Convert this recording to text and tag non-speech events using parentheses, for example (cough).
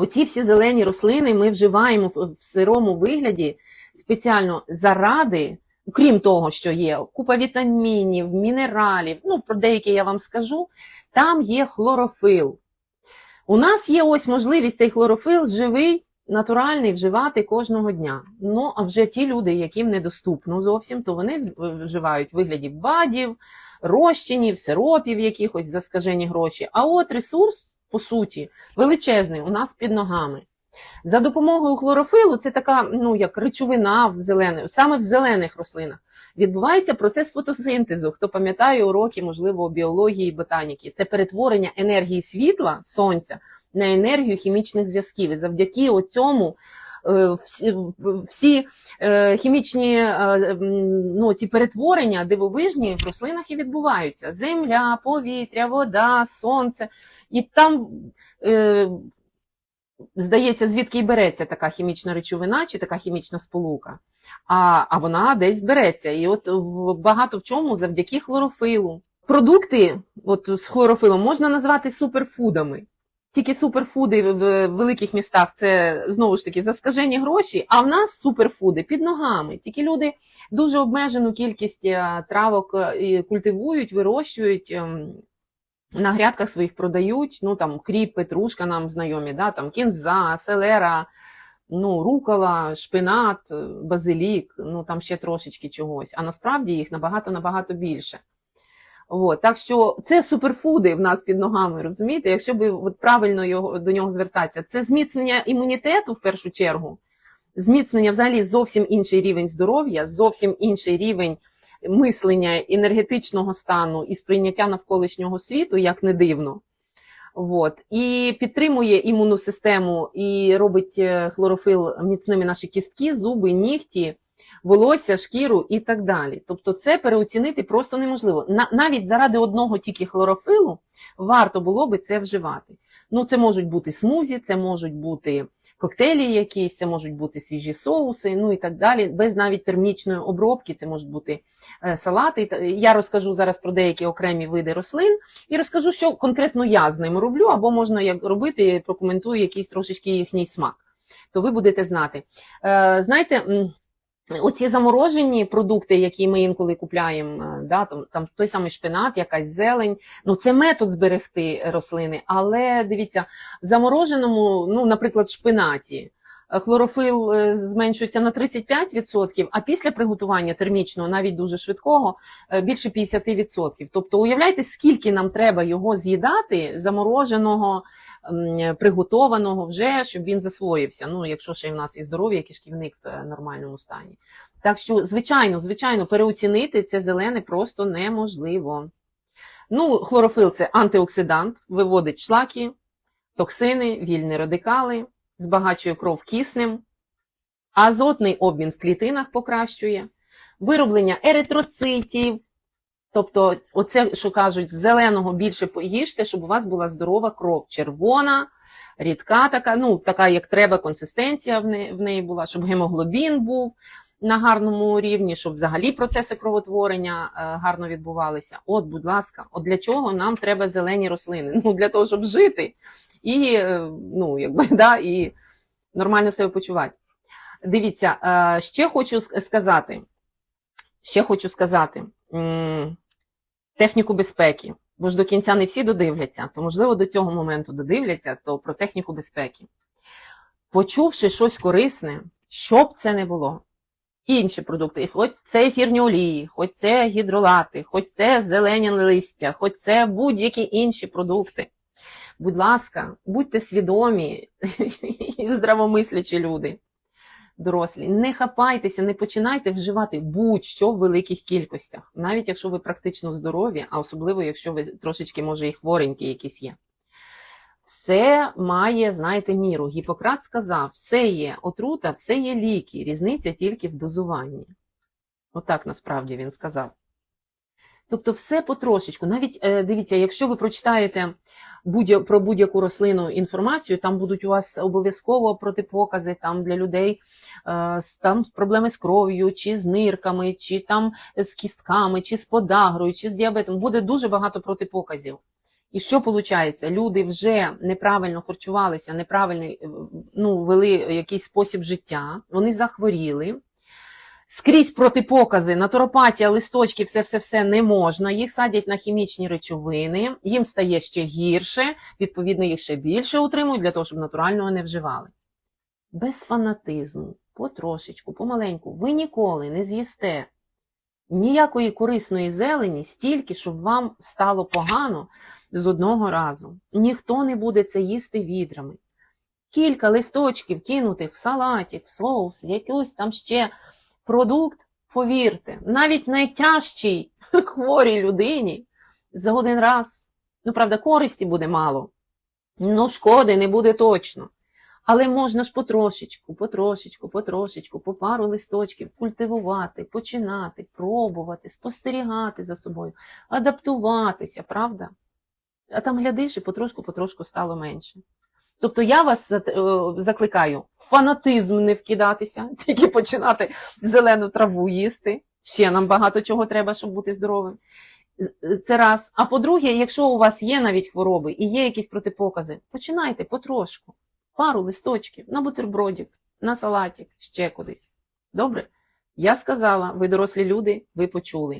Оці всі зелені рослини ми вживаємо в сирому вигляді спеціально заради, крім того, що є купа вітамінів, мінералів, ну про деякі я вам скажу, там є хлорофил. У нас є ось можливість цей хлорофил живий, натуральний вживати кожного дня. Ну, а вже ті люди, яким недоступно зовсім, то вони вживають вигляді БАДів, розчинів, сиропів якихось за скажені гроші. А от ресурс, по суті, величезний у нас під ногами. За допомогою хлорофилу, це така, ну як речовина в зелених, саме в зелених рослинах, відбувається процес фотосинтезу. Хто пам'ятає уроки, можливо, біології і ботаніки. Це перетворення енергії світла, сонця на енергію хімічних зв'язків. І завдяки цьому всі, всі е, хімічні е, ну, ці перетворення дивовижні в рослинах і відбуваються: земля, повітря, вода, сонце. І там, е, здається, звідки і береться така хімічна речовина чи така хімічна сполука. А, а вона десь береться. І от багато в чому завдяки хлорофилу. Продукти от з хлорофилом можна назвати суперфудами. Тільки суперфуди в великих містах це знову ж таки заскажені гроші, а в нас суперфуди під ногами. Тільки люди дуже обмежену кількість е, травок е, культивують, вирощують. ем, На грядках своїх продають, ну там кріп, петрушка нам знайомі, да, там кінза, селера, ну, рукола, шпинат, е, базилік, ну там ще трошечки чогось. А насправді їх набагато-набагато більше. От, так що це суперфуди в нас під ногами, розумієте? Якщо би от правильно його, до нього звертатися, це зміцнення імунітету в першу чергу, зміцнення взагалі зовсім інший рівень здоров'я, зовсім інший рівень мислення енергетичного стану і сприйняття навколишнього світу, як не дивно. От. І підтримує імунну систему і робить е, хлорофил міцними наші кістки, зуби, нігті, волосся, шкіру і так далі. Тобто це переоцінити просто неможливо. Навіть заради одного тільки хлорофилу варто було би це вживати. Ну, це можуть бути смузі, це можуть бути коктейлі якісь, це можуть бути свіжі соуси, ну і так далі. Без навіть термічної обробки, це можуть бути е, салати. Я розкажу зараз про деякі окремі види рослин і розкажу, що конкретно я з ними роблю, або можна як робити, прокоментую якийсь трошечки їхній смак. То ви будете знати. Е, знаєте, оці заморожені продукти, які ми інколи купляємо, е, да, там, там той самий шпинат, якась зелень, ну це метод зберегти рослини, але дивіться, в замороженому, ну, наприклад, шпинаті. е, Хлорофил е, зменшується на 35%, а після приготування термічного, навіть дуже швидкого, більше 50%. Тобто, уявляєте, скільки нам треба його з'їдати, замороженого, приготованого вже, щоб він засвоївся. Ну, якщо ще й в нас і здоров'я, і кишківник в нормальному стані. Так що, звичайно, звичайно, переоцінити це зелене просто неможливо. Ну, хлорофил це антиоксидант, виводить шлаки, токсини, вільні радикали, збагачує кров киснем, азотний обмін в клітинах покращує, вироблення еритроцитів. Тобто, оце, що кажуть, зеленого більше поїжте, щоб у вас була здорова кров, червона, рідка така, ну, така, як треба, консистенція в неї, в неї була, щоб гемоглобін був на гарному рівні, щоб взагалі процеси кровотворення е, гарно відбувалися. От, будь ласка, от для чого нам треба зелені рослини? Ну, для того, щоб жити і, е, ну, якби, (laughs) да, і нормально себе почувати. Дивіться, е, ще хочу сказати, ще хочу сказати техніку безпеки, бо ж до кінця не всі додивляться, то можливо до цього моменту додивляться, то про техніку безпеки. Почувши щось корисне, що б це не було, інші продукти, хоч це ефірні олії, хоч це гідролати, хоч це зелені листя, хоч це будь-які інші продукти. Будь ласка, будьте свідомі (laughs) і здравомислячі люди, дорослі. Не хапайтеся, не починайте вживати будь-що в великих кількостях, навіть якщо ви практично здорові, а особливо, якщо ви трошечки, може, і хворенькі якісь є. Все має, знаєте, міру. Гіппократ сказав, все є отрута, все є ліки, різниця тільки в дозуванні. Отак насправді він сказав. Тобто все потрошечку. Навіть е, дивіться, якщо ви прочитаєте будь про будь-яку рослину інформацію, там будуть у вас обов'язково протипокази там для людей, е, там проблеми з кров'ю, чи з нирками, чи там з кістками, чи з подагрою, чи з діабетом. Буде дуже багато протипоказів. І що виходить? Люди вже неправильно харчувалися, неправильно е, ну, вели якийсь спосіб життя, вони захворіли. Скрізь протипокази, натуропатія, листочки, все-все-все не можна. Їх садять на хімічні речовини, їм стає ще гірше, відповідно, їх ще більше утримують для того, щоб натурального не вживали. Без фанатизму, потрошечку, помаленьку, ви ніколи не з'їсте ніякої корисної зелені стільки, щоб вам стало погано з одного разу. Ніхто не буде це їсти відрами. Кілька листочків кинутих в салатик, в соус, якийсь там ще продукт, повірте, навіть найтяжчій (laughs) хворій людині за один раз, ну правда, користі буде мало, ну шкоди не буде точно. Але можна ж потрошечку, потрошечку, потрошечку, по пару листочків культивувати, починати, пробувати, спостерігати за собою, адаптуватися, правда? А там глядиш і потрошку-потрошку стало менше. Тобто я вас е, закликаю фанатизм не вкидатися, (laughs) тільки починати зелену траву їсти. Ще нам багато чого треба, щоб бути здоровим. Це раз. А по-друге, якщо у вас є навіть хвороби і є якісь протипокази, починайте потрошку. Пару листочків на бутербродик, на салатик, ще кудись. Добре? Я сказала, ви дорослі люди, ви почули.